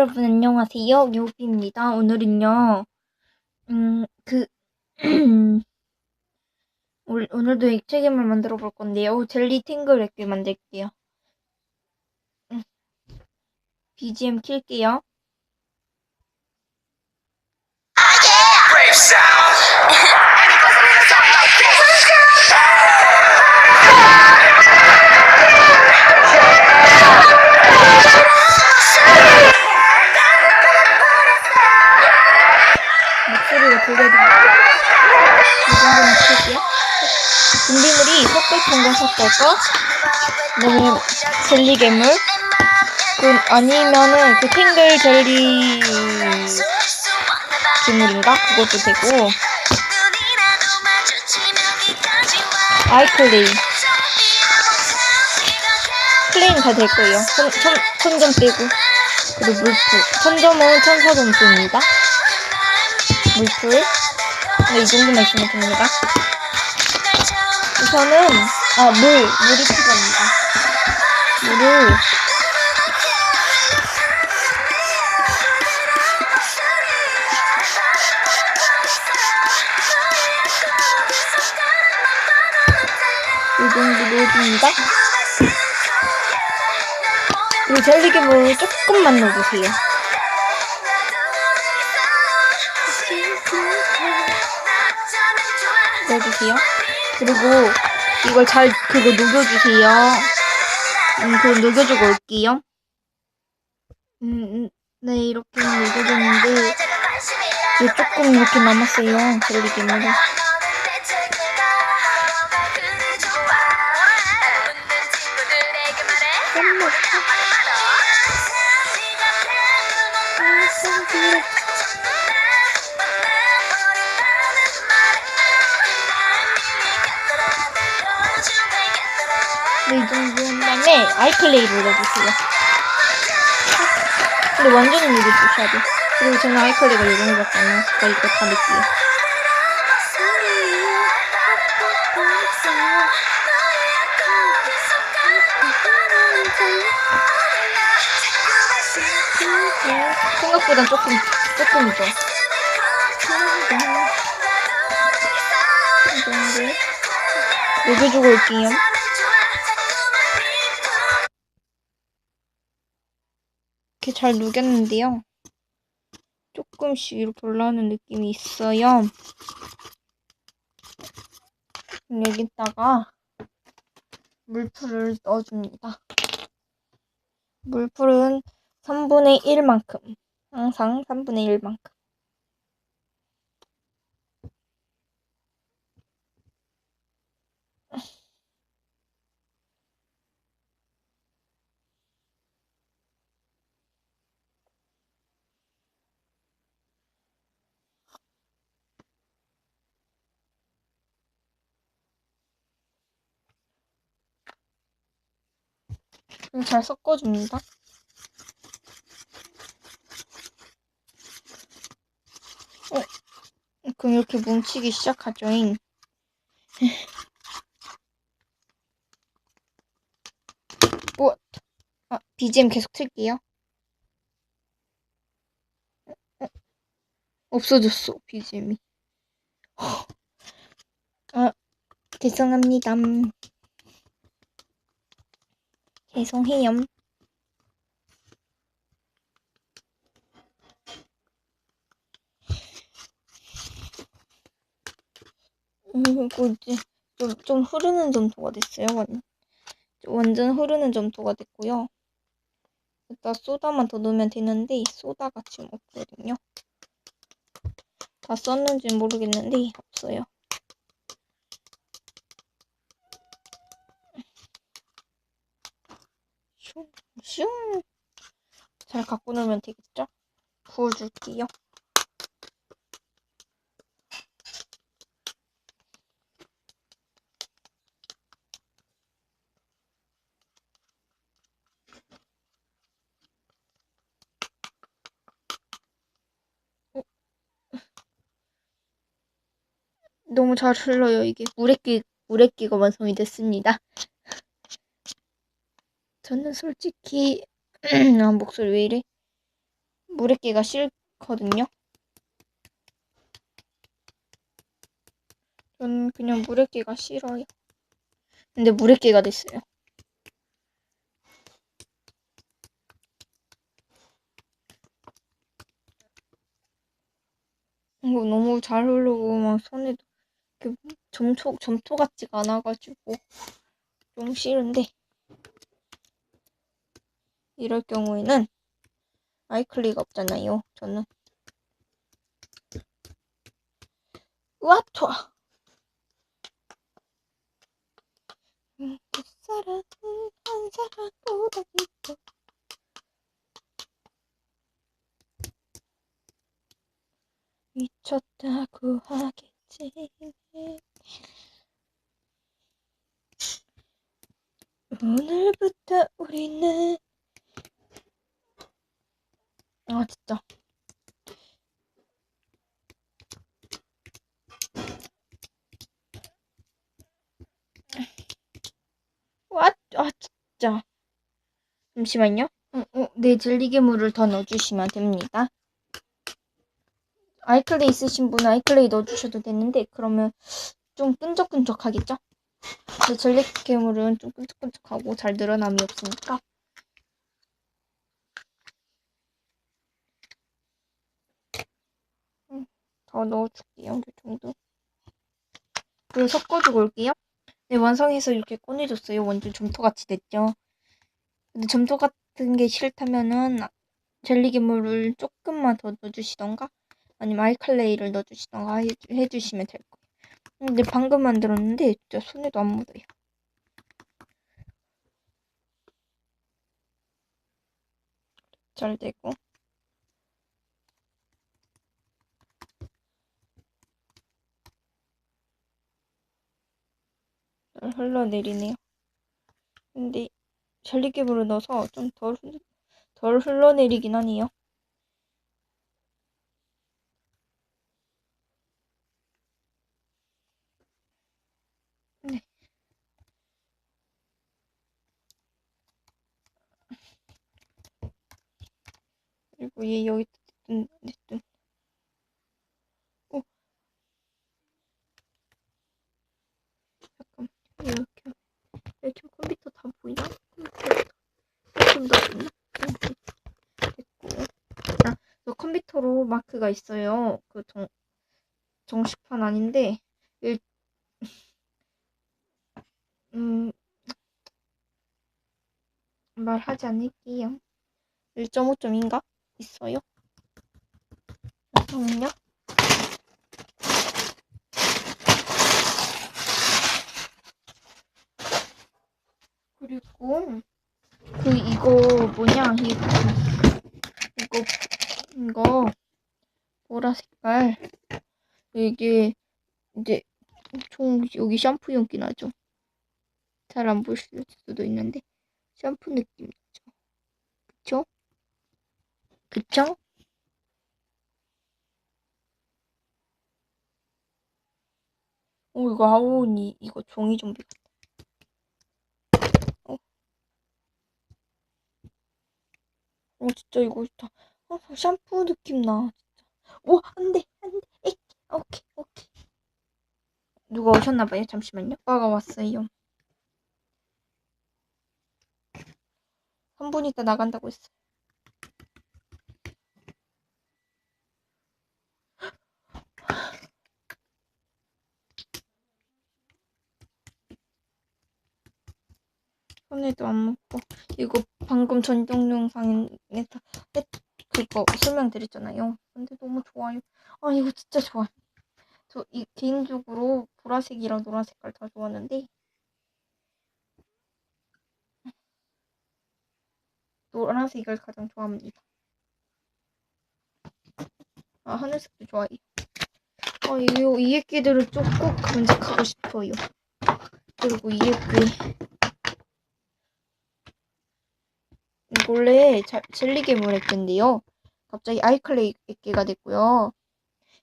여러분 안녕하세요. 요비입니다. 오늘은요. 음, 그 올- 오늘도 액체 괴물 만들어 볼 건데요. 젤리 탱글 액괴 만들게요. 음, BGM 킬게요. Brave sound. 들려드립니다. 이 정도는 킬게요. 준비물이 석굴통과 섞어서 그다음에 젤리 괴물 그 아니면은 그 탱글 젤리 괴물인가 그것도 되고 아이클레이 클레이는 다될 거예요. 천, 천, 천점 빼고 그리고 물풀 천점은 천사 점수입니다. 물풀 네, 이 정도만 있으면 됩니다. 우선은 아 물 물이 필요합니다. 물을 이 정도 넣어줍니다. 그리고 젤리괴물 조금만 넣어주세요. 넣어주세요. 그리고 이걸 잘 그거 녹여주세요. 음, 그럼 녹여주고 올게요. 음, 음, 네 이렇게 녹여줬는데 이게 조금 이렇게 남았어요. 젤리괴물이. 네, 이 정도 한 다음에 아이클레이를 넣어주세요. 근데 완전히 녹여주셔야 돼. 그리고 저는 아이클레이가 이 정도밖에 안 나왔으니까 이거 다 넣을게요. 생각보다 조금, 조금이죠. 녹여주고 올게요. 이렇게 잘 녹였는데요. 조금씩 이렇게 올라오는 느낌이 있어요. 여기다가 물풀을 넣어줍니다. 물풀은 3분의 1만큼. 항상 3분의 1만큼. 그럼 잘 섞어줍니다. 어, 그럼 이렇게 뭉치기 시작하죠잉. 뭐, 아, BGM 계속 틀게요. 없어졌어, BGM이. 아, 죄송합니다. 죄송해요. 음, 이거 이제 좀, 좀 흐르는 점토가 됐어요. 완, 완전 흐르는 점토가 됐고요. 일단 소다만 더 넣으면 되는데 소다가 지금 없거든요. 다 썼는지 모르겠는데 없어요. 슝, 슝. 잘 갖고 놀면 되겠죠? 부어줄게요. 어? 너무 잘 흘러요, 이게. 물액기, 물액기가 완성이 됐습니다. 저는 솔직히 아 목소리 왜 이래? 물에 끼가 싫거든요. 저는 그냥 물에 끼가 싫어요. 근데 물에 끼가 됐어요. 이거 너무 잘 흐르고 막 손에 이렇게 점토 점토 같지가 않아가지고 좀 싫은데 이럴 경우에는 아이클리가 없잖아요. 저는 우와 좋아. 사람은 한 사람보다 이뻐. 미쳤다고 하겠지. 오늘부터 우리는 아 진짜 와, 아 진짜 잠시만요. 어, 어, 네 젤리괴물을 더 넣어주시면 됩니다. 아이클레이 있으신 분은 아이클레이 넣어주셔도 되는데 그러면 좀 끈적끈적하겠죠? 젤리괴물은 좀 끈적끈적하고 잘 늘어남이 없으니까 음, 더 넣어줄게요. 이 정도. 그리고 섞어주고 올게요. 네, 완성해서 이렇게 꺼내줬어요. 완전 점토같이 됐죠? 근데 점토 같은 게 싫다면은 젤리괴물을 조금만 더 넣어주시던가 아니면 아이클레이를 넣어주시던가 해, 해주시면 될 거예요. 근데 방금 만들었는데 진짜 손에도 안 묻어요. 잘 되고 잘 흘러내리네요. 근데 젤리괴물을 넣어서 좀 덜 덜 흘러내리긴 하네요. 네. 그리고 얘 여기 뜬, 네, 뜬. 오. 잠깐 이렇게 이렇게 컴퓨터 다 보이나? 좀더 됐고 아, 저 컴퓨터로 마크가 있어요. 그 정, 정식판 아닌데 일, 음 말하지 않을게요. 1.5점인가? 있어요. 잠깐만요. 그리고 그 이거 뭐냐 이거 이거 이거 보라 색깔 이게 이제 총 여기 샴푸 용기 나죠? 잘 안 보실 수도 있는데 샴푸 느낌 나죠? 그쵸? 그쵸? 오 이거 아오니 이거 종이 좀비 같다. 어 진짜 이거 좋다. 어, 샴푸 느낌 나 진짜. 오 안 돼 안 돼. 에이 오케이 오케이. 누가 오셨나봐요. 잠시만요. 오빠가 왔어요. 3분 있다 나간다고 했어요. 손에도 안 묻고 이거 방금 전용 영상에 다 했- 그거 설명드렸잖아요. 근데 너무 좋아요. 아 이거 진짜 좋아요. 저 이 개인적으로 보라색이랑 노란 색깔 다 좋았는데 노란색을 가장 좋아합니다. 아 하늘색도 좋아해요. 아 이거 이 액기들을 좀꼭 간직하고 싶어요. 그리고 이 액기 원래 자- 젤리괴물 액기인데요. 갑자기 아이클레이 액기가 됐고요.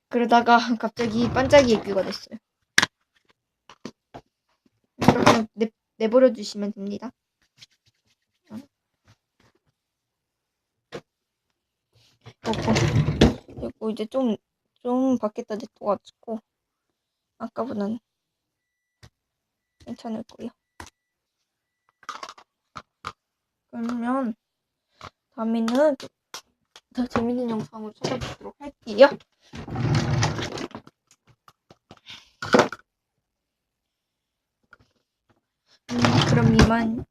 그러다가 갑자기 반짝이 액기가 됐어요. 이렇게 내, 내버려 두시면 됩니다. 요거 요거 이제 좀 좀 밖에다 냅둬가지고 아까보다는 괜찮을 거예요. 그러면 다음에는 좀더 재밌는 영상으로 찾아뵙도록 할게요. 음, 그럼 이만